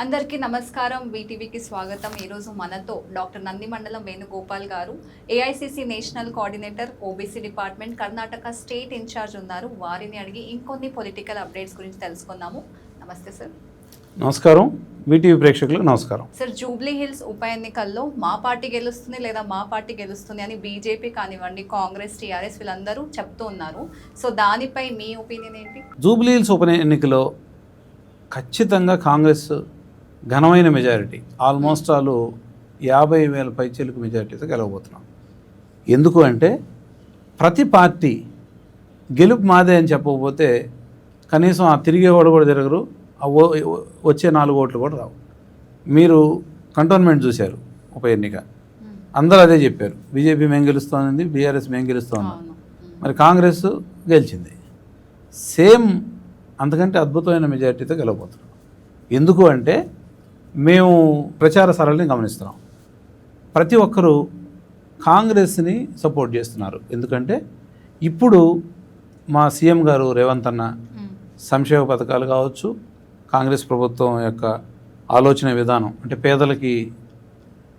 అందరికీ నమస్కారం. వీటీవీకి స్వాగతం. ఈరోజు మనతో డాక్టర్ నంది మండలం వేణుగోపాల్ గారు AICC national coordinator OBC department Karnataka state incharge ఉన్నారు. వారిని అడిగి ఇంకొన్ని పొలిటికల్ అప్డేట్స్ గురించి తెలుసుకుందాము. నమస్తే సార్. నమస్కారం. వీటీవీ ప్రేక్షకులకు నమస్కారం. సార్ జూబ్లీ హిల్స్ ఉప ఎన్నికల్లో మా పార్టీ గెలుస్తుంది లేదా మా పార్టీ గెలుస్తుంది అని బీజేపీ కానివ్వండి కాంగ్రెస్ టీఆర్ఎస్ వీళ్ళందరూ చెప్తూ ఉన్నారు. సో దానిపై మీ ఒపీనియన్ ఏంటి? జూబ్లీహిల్స్ ఉప ఎన్నికలో ఖచ్చితంగా కాంగ్రెస్ ఘనమైన మెజారిటీ. ఆల్మోస్ట్ వాళ్ళు యాభై వేల పైచీలకు మెజారిటీతో గెలవబోతున్నాం. ఎందుకు అంటే ప్రతి పార్టీ గెలుపు మాదే అని చెప్పకపోతే కనీసం ఆ తిరిగేవాడు కూడా ఓ- వచ్చే నాలుగు ఓట్లు కూడా రావు. మీరు కంటోన్మెంట్ చూశారు ఉప ఎన్నిక. అందరూ అదే చెప్పారు. బీజేపీ మేము గెలుస్తోంది బీఆర్ఎస్ మేము గెలుస్తోంది. మరి కాంగ్రెస్ గెలిచింది. సేమ్ అంతకంటే అద్భుతమైన మెజారిటీతో గెలవబోతున్నాం. ఎందుకు అంటే మేము ప్రచార సరళిని గమనిస్తున్నాం ప్రతి ఒక్కరూ కాంగ్రెస్ని సపోర్ట్ చేస్తున్నారు ఎందుకంటే ఇప్పుడు మా సీఎం గారు రేవంత్ అన్న. సంక్షేమ పథకాలు కావచ్చు కాంగ్రెస్ ప్రభుత్వం యొక్క ఆలోచన విధానం అంటే పేదలకి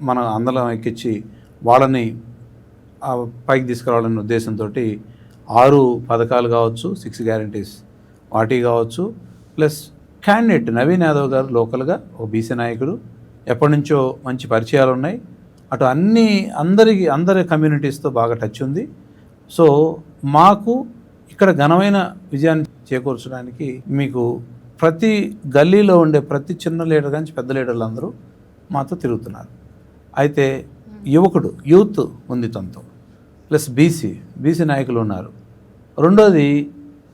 మన అందలం ఎక్కించి వాళ్ళని పైకి తీసుకురావాలనే ఉద్దేశంతో ఆరు పథకాలు కావచ్చు సిక్స్ గ్యారంటీస్ వాటి కావచ్చు ప్లస్ క్యాండిడేట్ నవీన్ యాదవ్ గారు లోకల్గా ఒక బీసీ నాయకుడు. ఎప్పటి నుంచో మంచి పరిచయాలు ఉన్నాయి. అటు అన్ని అందరికి అందరి కమ్యూనిటీస్తో బాగా టచ్ ఉంది. సో మాకు ఇక్కడ ఘనమైన విజయాన్ని చేకూర్చడానికి మీకు ప్రతి గల్లీలో ఉండే ప్రతి చిన్న లీడర్ కానీ పెద్ద లీడర్లు అందరూ మాతో తిరుగుతున్నారు. అయితే యువకుడు యూత్ ఉంది తనతో. ప్లస్ బీసీ బీసీ నాయకులు ఉన్నారు. రెండోది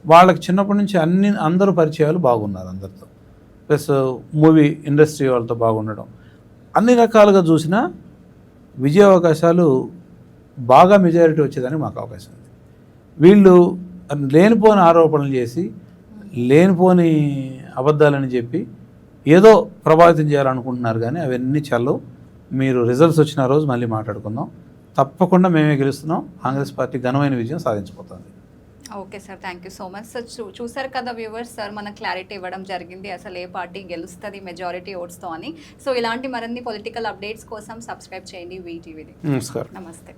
వాళ్ళకి చిన్నప్పటి నుంచి అన్ని అందరూ పరిచయాలు బాగున్నారు అందరితో. ప్లస్ మూవీ ఇండస్ట్రీ వాళ్ళతో బాగుండడం. అన్ని రకాలుగా చూసినా విజయ అవకాశాలు బాగా మెజారిటీ వచ్చేదానికి మాకు అవకాశం ఉంది. వీళ్ళు లేనిపోని ఆరోపణలు చేసి లేనిపోని అబద్ధాలని చెప్పి ఏదో ప్రభావితం చేయాలనుకుంటున్నారు కానీ అవన్నీ చల్లవు. మీరు రిజల్ట్స్ వచ్చిన రోజు మళ్ళీ మాట్లాడుకుందాం. తప్పకుండా మేమే గెలుస్తున్నాం. కాంగ్రెస్ పార్టీ ఘనమైన విజయం సాధించబోతోంది. Okay sir thank you so much. Sir చూ చూసారు కదా వ్యూవర్స్ సార్ మన క్లారిటీ ఇవ్వడం జరిగింది. అసలు ఏ పార్టీ గెలుస్తుంది మెజారిటీ ఓట్స్తో అని. సో ఇలాంటి మరిన్ని పొలిటికల్ అప్డేట్స్ కోసం సబ్స్క్రైబ్ చేయండి వీటీవీని నమస్కారం. నమస్తే.